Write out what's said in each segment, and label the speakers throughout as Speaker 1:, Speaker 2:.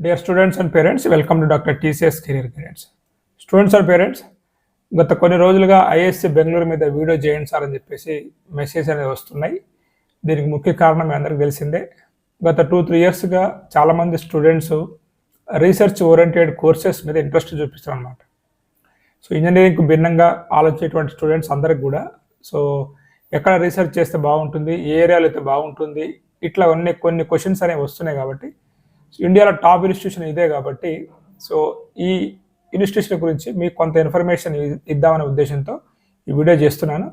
Speaker 1: Dear students and parents welcome to doctor TCS career parents students and parents గత కొన్ని రోజులుగా ISC Bengaluru మీద video చేయండి సార్ అని చెప్పేసి మెసేజ్ అనేది వస్తున్నాయి. దీనికి ముఖ్య కారణం మీ అందరికీ తెలిసిందే. గత టూ త్రీ ఇయర్స్గా చాలామంది స్టూడెంట్స్ రీసెర్చ్ ఓరియంటెడ్ కోర్సెస్ మీద ఇంట్రెస్ట్ చూపిస్తారు అనమాట సో ఇంజనీరింగ్కి భిన్నంగా ఆలోచించేటువంటి స్టూడెంట్స్ అందరికి కూడా. సో ఎక్కడ రీసెర్చ్ చేస్తే బాగుంటుంది ఏ ఏరియాలో అయితే బాగుంటుంది ఇట్లా కొన్ని కొన్ని క్వశ్చన్స్ అనేవి వస్తున్నాయి కాబట్టి ఇండియాలో టాప్ ఇన్స్టిట్యూషన్ ఇదే కాబట్టి సో ఈ ఇన్స్టిట్యూషన్ గురించి మీకు కొంత ఇన్ఫర్మేషన్ ఇద్దామనే ఉద్దేశంతో ఈ వీడియో చేస్తున్నాను.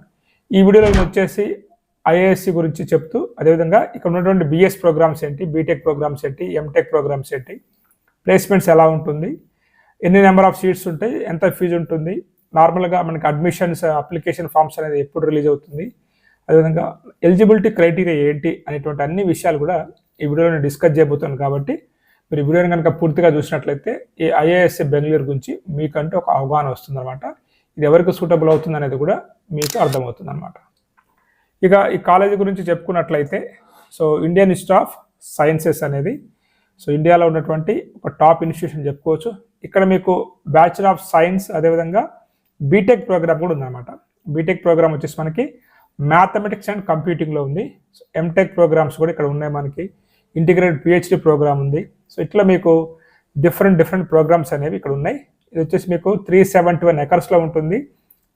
Speaker 1: ఈ వీడియోలో వచ్చేసి ఐఏఎస్సి గురించి చెప్తూ అదేవిధంగా ఇక్కడ ఉన్నటువంటి బిఎస్ ప్రోగ్రామ్స్ ఏంటి బీటెక్ ప్రోగ్రామ్స్ ఏంటి ఎంటెక్ ప్రోగ్రామ్స్ ఏంటి ప్లేస్మెంట్స్ ఎలా ఉంటుంది ఎన్ని నెంబర్ ఆఫ్ సీట్స్ ఉంటాయి ఎంత ఫీజు ఉంటుంది నార్మల్గా మనకి అడ్మిషన్స్ అప్లికేషన్ ఫామ్స్ అనేది ఎప్పుడు రిలీజ్ అవుతుంది అదేవిధంగా ఎలిజిబిలిటీ క్రైటీరియా ఏంటి అనేటువంటి అన్ని విషయాలు కూడా ఈ వీడియోలో నేను డిస్కస్ చేయబోతున్నాను కాబట్టి మీరు వీడియోని కనుక పూర్తిగా చూసినట్లయితే ఈ ఐఏఎస్ఏ బెంగళూరు గురించి మీకంటే ఒక అవగాహన వస్తుందన్నమాట. ఇది ఎవరికి సూటబుల్ అవుతుంది అనేది కూడా మీకు అర్థమవుతుంది అనమాట ఇక ఈ కాలేజీ గురించి చెప్పుకున్నట్లయితే so Indian institute of sciences అనేది సో ఇండియాలో ఉన్నటువంటి ఒక టాప్ ఇన్స్టిట్యూషన్ చెప్పుకోవచ్చు. ఇక్కడ మీకు బ్యాచులర్ ఆఫ్ సైన్స్ అదేవిధంగా బీటెక్ ప్రోగ్రామ్ కూడా ఉందన్నమాట. బీటెక్ ప్రోగ్రామ్ వచ్చేసి మనకి మ్యాథమెటిక్స్ అండ్ కంప్యూటింగ్లో ఉంది. సో ఎంటెక్ ప్రోగ్రామ్స్ కూడా ఇక్కడ ఉన్నాయి మనకి. ఇంటిగ్రేటెడ్ పిహెచ్డి ప్రోగ్రామ్ ఉంది. సో ఇట్లా మీకు డిఫరెంట్ డిఫరెంట్ ప్రోగ్రామ్స్ అనేవి ఇక్కడ ఉన్నాయి. ఇది వచ్చేసి మీకు త్రీ సెవెంటీ వన్ ఎకర్స్లో ఉంటుంది.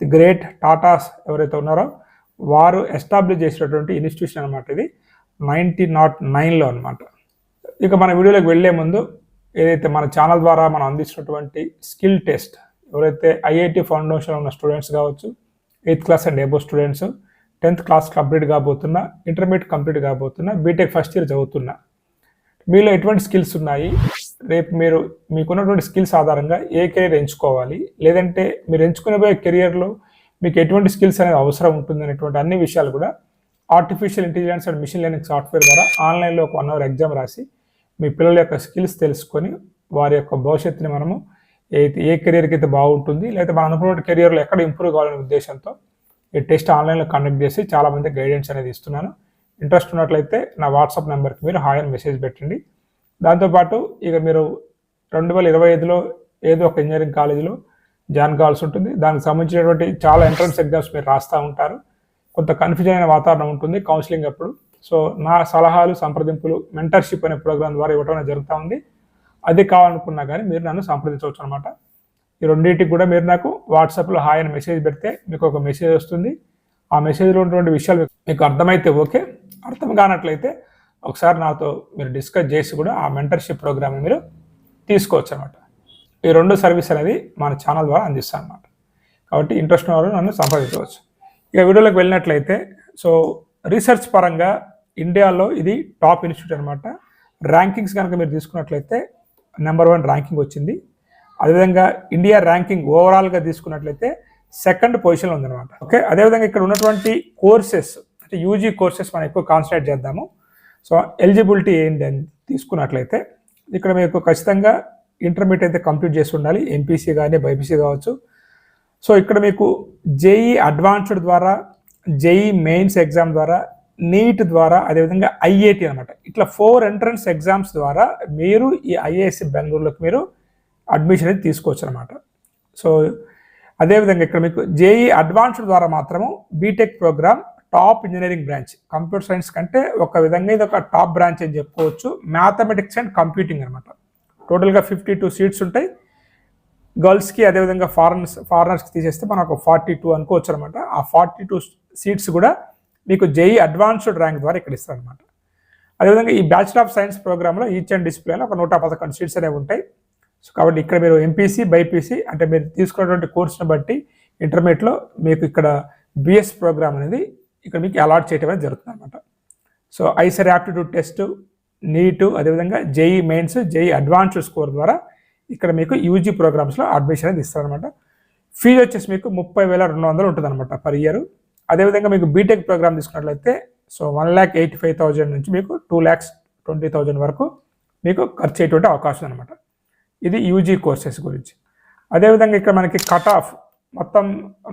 Speaker 1: ది గ్రేట్ టాటాస్ ఎవరైతే ఉన్నారో వారు ఎస్టాబ్లిష్ చేసినటువంటి ఇన్స్టిట్యూషన్ అనమాట ఇది. నైన్టీన్ నాట్ నైన్లో అనమాట ఇక మన వీడియోలోకి వెళ్ళే ముందు ఏదైతే మన ఛానల్ ద్వారా మనం అందిస్తున్నటువంటి స్కిల్ టెస్ట్ ఎవరైతే ఐఐటి ఫౌండేషన్ ఉన్న స్టూడెంట్స్ కావచ్చు eighth class and above students tenth class complete కాబోతున్నా intermediate complete కాబోతున్నా బీటెక్ ఫస్ట్ ఇయర్ చదువుతున్నా. మీలో ఎటువంటి స్కిల్స్ ఉన్నాయి? రేపు మీరు మీకున్నటువంటి స్కిల్స్ ఆధారంగా ఏ కెరీర్ ఎంచుకోవాలి? లేదంటే మీరు ఎంచుకునే కెరియర్లో మీకు ఎటువంటి స్కిల్స్ అనేది అవసరం ఉంటుంది అనేటువంటి అన్ని విషయాలు కూడా artificial intelligence and machine learning software ద్వారా ఆన్లైన్లో ఒక వన్ అవర్ ఎగ్జామ్ రాసి మీ పిల్లల యొక్క స్కిల్స్ తెలుసుకొని వారి యొక్క భవిష్యత్తుని మనము ఏ ఏ కెరియర్కి అయితే బాగుంటుంది లేదా మన అనుకున్న కెరియర్లో ఎక్కడ ఇంప్రూవ్ కావాలనే ఉద్దేశంతో ఈ టెస్ట్ ఆన్లైన్లో కండక్ట్ చేసి చాలామంది గైడెన్స్ అనేది ఇస్తున్నాను. ఇంట్రెస్ట్ ఉన్నట్లయితే నా వాట్సాప్ నెంబర్కి మీరు హాయ్ అని మెసేజ్ పెట్టండి. దాంతోపాటు ఇక మీరు రెండు వేల ఇరవై ఐదులో ఏదో ఒక ఇంజనీరింగ్ కాలేజీలో జాయిన్ కావాల్సి ఉంటుంది. దానికి సంబంధించినటువంటి చాలా ఎంట్రన్స్ ఎగ్జామ్స్ మీరు రాస్తూ ఉంటారు. కొంత కన్ఫ్యూజన్ అయిన వాతావరణం ఉంటుంది కౌన్సిలింగ్ అప్పుడు. సో నా సలహాలు సంప్రదింపులు మెంటర్షిప్ అనే ప్రోగ్రామ్ ద్వారా ఇవ్వడం అనేది జరుగుతూ ఉంది. అది కావాలనుకున్నా కానీ మీరు నన్ను సంప్రదించవచ్చు అనమాట ఈ రెండింటికి కూడా మీరు నాకు వాట్సాప్లో హాయ్ అని మెసేజ్ పెడితే మీకు ఒక మెసేజ్ వస్తుంది. ఆ మెసేజ్లో ఉన్నటువంటి విషయాలు మీకు అర్థమైతే ఓకే. అర్థం కానట్లయితే ఒకసారి నాతో మీరు డిస్కస్ చేసి కూడా ఆ మెంటర్షిప్ ప్రోగ్రామ్ మీరు తీసుకోవచ్చు అనమాట ఈ రెండు సర్వీస్ అనేది మన ఛానల్ ద్వారా అందిస్తాను అనమాట కాబట్టి ఇంట్రెస్ట్ ఉన్న వాళ్ళు నన్ను సంప్రదించవచ్చు. ఇక వీడియోలోకి వెళ్ళినట్లయితే సో రీసెర్చ్ పరంగా ఇండియాలో ఇది టాప్ ఇన్స్టిట్యూట్ అనమాట ర్యాంకింగ్స్ కనుక మీరు తీసుకున్నట్లయితే నెంబర్ వన్ ర్యాంకింగ్ వచ్చింది. అదేవిధంగా ఇండియా ర్యాంకింగ్ ఓవరాల్గా తీసుకున్నట్లయితే సెకండ్ పొజిషన్లో ఉందన్నమాట. ఓకే అదేవిధంగా ఇక్కడ ఉన్నటువంటి కోర్సెస్ అంటే యూజీ కోర్సెస్ మనం ఎక్కువ కాన్సన్ట్రేట్ చేద్దాము. సో ఎలిజిబిలిటీ ఏంటి అని తీసుకున్నట్లయితే ఇక్కడ మీకు ఖచ్చితంగా ఇంటర్మీడియట్ అయితే కంప్లీట్ చేసి ఉండాలి. ఎంపీసీ కానీ బైపీసీ కావచ్చు. సో ఇక్కడ మీకు జేఈ అడ్వాన్స్డ్ ద్వారా జేఈ మెయిన్స్ ఎగ్జామ్ ద్వారా నీట్ ద్వారా అదేవిధంగా ఐఐటి అనమాట ఇట్లా ఫోర్ ఎంట్రన్స్ ఎగ్జామ్స్ ద్వారా మీరు ఈ ఐఏఎస్సి బెంగళూరులోకి మీరు అడ్మిషన్ అయితే తీసుకోవచ్చు అనమాట సో అదేవిధంగా ఇక్కడ మీకు జేఈ అడ్వాన్స్డ్ ద్వారా మాత్రము BTech program top engineering branch computer science కంటే ఒక విధంగా ఇది ఒక టాప్ బ్రాంచ్ అని చెప్పుకోవచ్చు. మ్యాథమెటిక్స్ అండ్ కంప్యూటింగ్ అనమాట టోటల్గా ఫిఫ్టీ టూ సీట్స్ ఉంటాయి. గర్ల్స్కి అదేవిధంగా ఫారెన్స్ ఫారినర్స్కి తీసేస్తే మనం ఒక ఫార్టీ టూ అనుకోవచ్చు అనమాట ఆ ఫార్టీ టూ సీట్స్ కూడా మీకు జేఈ అడ్వాన్స్డ్ ర్యాంక్ ద్వారా ఇక్కడ ఇస్తారనమాట అదేవిధంగా ఈ బ్యాచిలర్ ఆఫ్ సైన్స్ ప్రోగ్రామ్లో ఈచ్ అండ్ డిస్ప్లేలో ఒక నూట పదకొండు సీట్స్ అనేవి ఉంటాయి. సో కాబట్టి ఇక్కడ మీరు ఎంపీసీ బైపీసీ అంటే మీరు తీసుకున్నటువంటి కోర్సును బట్టి ఇంటర్మీడియట్లో మీకు ఇక్కడ బిఎస్ ప్రోగ్రామ్ అనేది ఇక్కడ మీకు అలాట్ చేయడం అనేది జరుగుతుంది అనమాట so IISER aptitude test NEET అదేవిధంగా JEE mains JEE advanced score ద్వారా ఇక్కడ మీకు యూజీ ప్రోగ్రామ్స్లో అడ్మిషన్ అనేది ఇస్తారనమాట ఫీజు వచ్చేసి మీకు ముప్పై వేల రెండు వందలు ఉంటుంది అనమాట పర్ ఇయర్ అదేవిధంగా మీకు బీటెక్ ప్రోగ్రామ్ తీసుకున్నట్లయితే so one lakh eighty five thousand నుంచి మీకు టూ ల్యాక్స్ ట్వంటీ థౌజండ్ వరకు మీకు ఖర్చు అయ్యేటువంటి అవకాశం అనమాట ఇది యూజీ కోర్సెస్ గురించి. అదేవిధంగా ఇక్కడ మనకి కట్ ఆఫ్ మొత్తం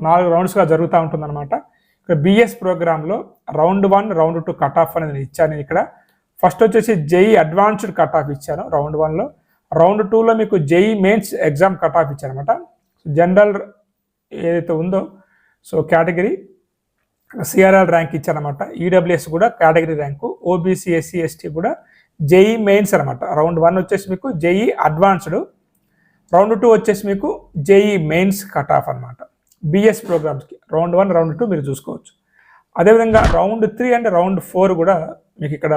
Speaker 1: నాలుగు రౌండ్స్గా జరుగుతూ ఉంటుందన్నమాట. ఇక్కడ బిఎస్ ప్రోగ్రాంలో round one round two cut off అనేది నేను ఇచ్చాను నేను ఇక్కడ. ఫస్ట్ వచ్చేసి జేఈ అడ్వాన్స్డ్ కట్ ఆఫ్ ఇచ్చాను రౌండ్ వన్లో రౌండ్ టూలో మీకు JEE mains exam cut off ఇచ్చాను అనమాట జనరల్ ఏదైతే ఉందో సో కేటగిరీ సిఆర్ఎల్ ర్యాంక్ ఇచ్చారనమాట ఈడబ్ల్యూఎస్ కూడా category rank OBC SC ST కూడా జేఈ మెయిన్స్ అనమాట రౌండ్ వన్ వచ్చేసి మీకు జేఈ అడ్వాన్స్డ్ రౌండ్ టూ వచ్చేసి మీకు జేఈ మెయిన్స్ కట్ ఆఫ్ అనమాట బిఎస్ ప్రోగ్రామ్స్కి రౌండ్ వన్ రౌండ్ టూ మీరు చూసుకోవచ్చు. అదేవిధంగా round three and round four కూడా మీకు ఇక్కడ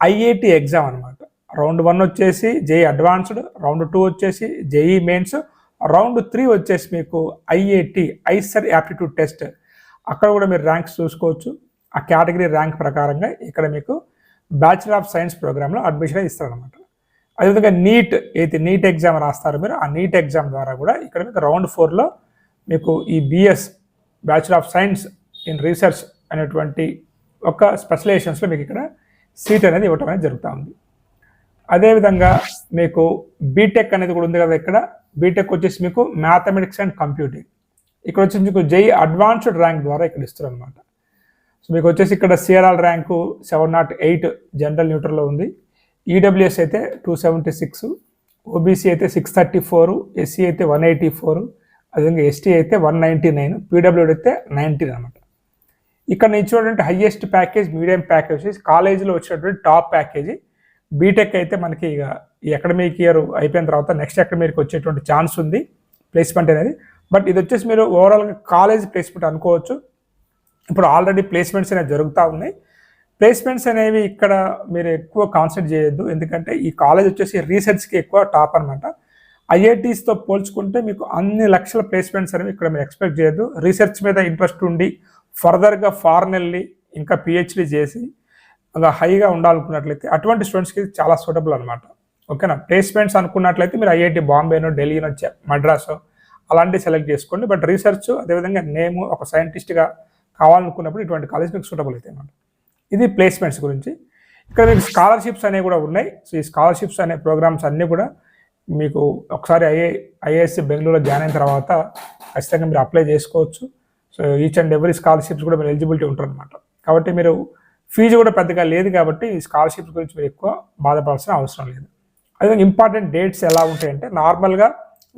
Speaker 1: ఐఐటి ఎగ్జామ్ అనమాట రౌండ్ వన్ వచ్చేసి జేఈ అడ్వాన్స్డ్ రౌండ్ టూ వచ్చేసి జేఈ మెయిన్స్ రౌండ్ త్రీ వచ్చేసి మీకు ఐఐటి ఐసర్ యాప్టిట్యూడ్ టెస్ట్. అక్కడ కూడా మీరు ర్యాంక్స్ చూసుకోవచ్చు. ఆ కేటగిరీ ర్యాంక్ ప్రకారంగా ఇక్కడ మీకు బ్యాచిలర్ ఆఫ్ సైన్స్ ప్రోగ్రాంలో అడ్మిషన్ ఇస్తారనమాట అదేవిధంగా నీట్ అయితే నీట్ ఎగ్జామ్ రాస్తారు మీరు ఆ నీట్ ఎగ్జామ్ ద్వారా కూడా ఇక్కడ మీకు రౌండ్ ఫోర్లో మీకు ఈ BS bachelor of science in research అనేటువంటి ఒక స్పెషలైజేషన్స్లో మీకు ఇక్కడ సీట్ అనేది ఇవ్వటం అనేది జరుగుతూ ఉంది. అదేవిధంగా మీకు బీటెక్ అనేది కూడా ఉంది కదా ఇక్కడ. బీటెక్ వచ్చేసి మీకు మ్యాథమెటిక్స్ అండ్ కంప్యూటింగ్ ఇక్కడ వచ్చేసి మీకు జై అడ్వాన్స్డ్ ర్యాంక్ ద్వారా ఇక్కడ ఇస్తారు అనమాట సో మీకు వచ్చేసి ఇక్కడ CRR rank seven naught eight general న్యూట్రల్లో ఉంది. ఈడబ్ల్యూఎస్ అయితే టూ సెవెంటీ సిక్స్ ఓబీసీ అయితే సిక్స్ థర్టీ ఫోర్ ఎస్సీ అయితే వన్ ఎయిటీ ఫోర్ అదేవిధంగా ఎస్టీ అయితే వన్ నైంటీ నైన్ పీడబ్ల్యూడి అయితే నైంటీన్ అనమాట ఇక్కడ నేను చూడండి హయ్యెస్ట్ ప్యాకేజ్ మీడియం ప్యాకేజ్ కాలేజీలో వచ్చినటువంటి టాప్ ప్యాకేజీ బీటెక్ అయితే మనకి ఇక ఈ అకాడమిక్ ఇయర్ అయిపోయిన తర్వాత నెక్స్ట్ అకాడమిక్ వచ్చేటువంటి ఛాన్స్ ఉంది ప్లేస్మెంట్ అనేది. బట్ ఇది వచ్చేసి మీరు ఓవరాల్గా కాలేజ్ ప్లేస్మెంట్ అనుకోవచ్చు. ఇప్పుడు ఆల్రెడీ ప్లేస్మెంట్స్ అనేవి జరుగుతూ ఉన్నాయి. ప్లేస్మెంట్స్ అనేవి ఇక్కడ మీరు ఎక్కువ కాన్సన్ట్రేట్ చేయొద్దు. ఎందుకంటే ఈ కాలేజ్ వచ్చేసి రీసెర్చ్కి ఎక్కువ టాప్ అనమాట ఐఐటీస్తో పోల్చుకుంటే మీకు అన్ని లక్షల ప్లేస్మెంట్స్ అనేవి ఇక్కడ మీరు ఎక్స్పెక్ట్ చేయొద్దు. రీసెర్చ్ మీద ఇంట్రెస్ట్ ఉండి ఫర్దర్గా ఫారెన్ వెళ్ళి ఇంకా పిహెచ్డి చేసి ఇంకా హైగా ఉండాలనుకున్నట్లయితే అటువంటి స్టూడెంట్స్కి చాలా సూటబుల్ అనమాట ఓకేనా? ప్లేస్మెంట్స్ అనుకున్నట్లయితే మీరు ఐఐటి బాంబేనో ఢిల్లీనో మద్రాసో అలాంటివి సెలెక్ట్ చేసుకోండి. బట్ రీసెర్చ్ అదేవిధంగా నేమ్ ఒక సైంటిస్ట్గా కావాలనుకున్నప్పుడు ఇటువంటి కాలేజ్ మీకు సూటబుల్ అయితే అన్నమాట. ఇది ప్లేస్మెంట్స్ గురించి. ఇక్కడ మీకు స్కాలర్షిప్స్ అనేవి కూడా ఉన్నాయి. సో ఈ స్కాలర్షిప్స్ అనే ప్రోగ్రామ్స్ అన్నీ కూడా మీకు ఒకసారి ఐఏ ఐఏఎస్సి బెంగళూరులో జాయిన్ అయిన తర్వాత ఖచ్చితంగా మీరు అప్లై చేసుకోవచ్చు. So each and every scholarships కూడా మీరు ఎలిజిబిలిటీ ఉంటారనమాట కాబట్టి మీరు ఫీజు కూడా పెద్దగా లేదు కాబట్టి ఈ స్కాలర్షిప్స్ గురించి మీరు ఎక్కువ బాధపడాల్సిన అవసరం లేదు. అదే ఇంపార్టెంట్ డేట్స్ ఎలా ఉంటాయంటే నార్మల్గా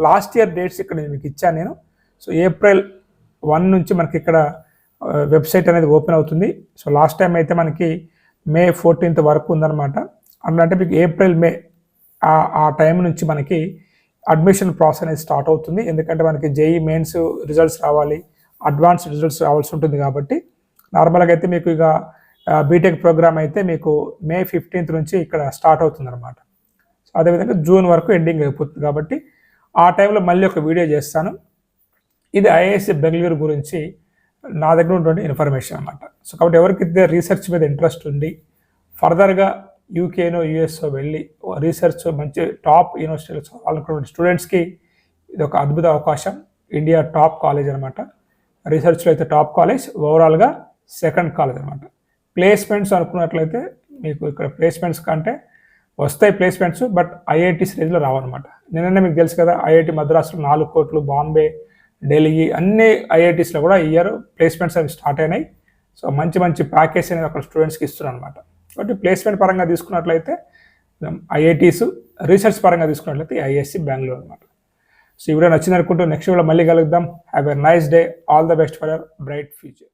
Speaker 1: లాస్ట్ ఇయర్ డేట్స్ ఇక్కడ మీకు ఇచ్చాను నేను. సో ఏప్రిల్ వన్ నుంచి మనకి ఇక్కడ వెబ్సైట్ అనేది ఓపెన్ అవుతుంది. సో లాస్ట్ టైం అయితే మనకి మే ఫోర్టీన్త్ వరకు ఉందన్నమాట. అంటే మీకు ఏప్రిల్ మే ఆ టైం నుంచి మనకి అడ్మిషన్ ప్రాసెస్ అనేది స్టార్ట్ అవుతుంది. ఎందుకంటే మనకి జేఈ మెయిన్స్ రిజల్ట్స్ రావాలి అడ్వాన్స్ రిజల్ట్స్ రావాల్సి ఉంటుంది కాబట్టి. నార్మల్గా అయితే మీకు ఇక బీటెక్ ప్రోగ్రామ్ అయితే మీకు మే ఫిఫ్టీన్త్ నుంచి ఇక్కడ స్టార్ట్ అవుతుంది అనమాట సో అదేవిధంగా జూన్ వరకు ఎండింగ్ అయిపోతుంది కాబట్టి ఆ టైంలో మళ్ళీ ఒక వీడియో చేస్తాను. ఇది ఐఏఎస్సి బెంగళూరు గురించి నా దగ్గర ఉన్నటువంటి ఇన్ఫర్మేషన్ అనమాట సో కాబట్టి ఎవరికైతే రీసెర్చ్ మీద ఇంట్రెస్ట్ ఉంది ఫర్దర్గా యూకేనో యూఎస్ఓ వెళ్ళి రీసెర్చ్ మంచి టాప్ యూనివర్సిటీలో చదవాలనుకున్న స్టూడెంట్స్కి ఇది ఒక అద్భుత అవకాశం. ఇండియా టాప్ కాలేజ్ అనమాట రీసెర్చ్లో అయితే టాప్ కాలేజ్ ఓవరాల్గా సెకండ్ కాలేజ్ అనమాట ప్లేస్మెంట్స్ అనుకున్నట్లయితే మీకు ఇక్కడ ప్లేస్మెంట్స్ కంటే వస్తాయి ప్లేస్మెంట్స్ బట్ ఐఐటి రేంజ్లో రావన్నమాట. నిన్ననే మీకు తెలుసు కదా ఐఐటి మద్రాసులో నాలుగు కోట్లు బాంబే ఢిల్లీ అన్ని ఐఐటీస్లో కూడా ఇయర్ ప్లేస్మెంట్స్ అవి స్టార్ట్ అయినాయి. సో మంచి మంచి ప్యాకేజ్ అనేది అక్కడ స్టూడెంట్స్కి ఇస్తున్నారు అనమాట కాబట్టి ప్లేస్మెంట్ పరంగా తీసుకున్నట్లయితే ఐఐటీస్ రీసెర్చ్ పరంగా తీసుకున్నట్లయితే ఐఎస్సి బెంగళూరు అనమాట సో ఈ వీడియో నచ్చింది అనుకుంటూ నెక్స్ట్ వీడియో మళ్ళీ కలుద్దాం. Have a nice day all the best for your bright future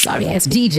Speaker 2: Sorry, it's DJ.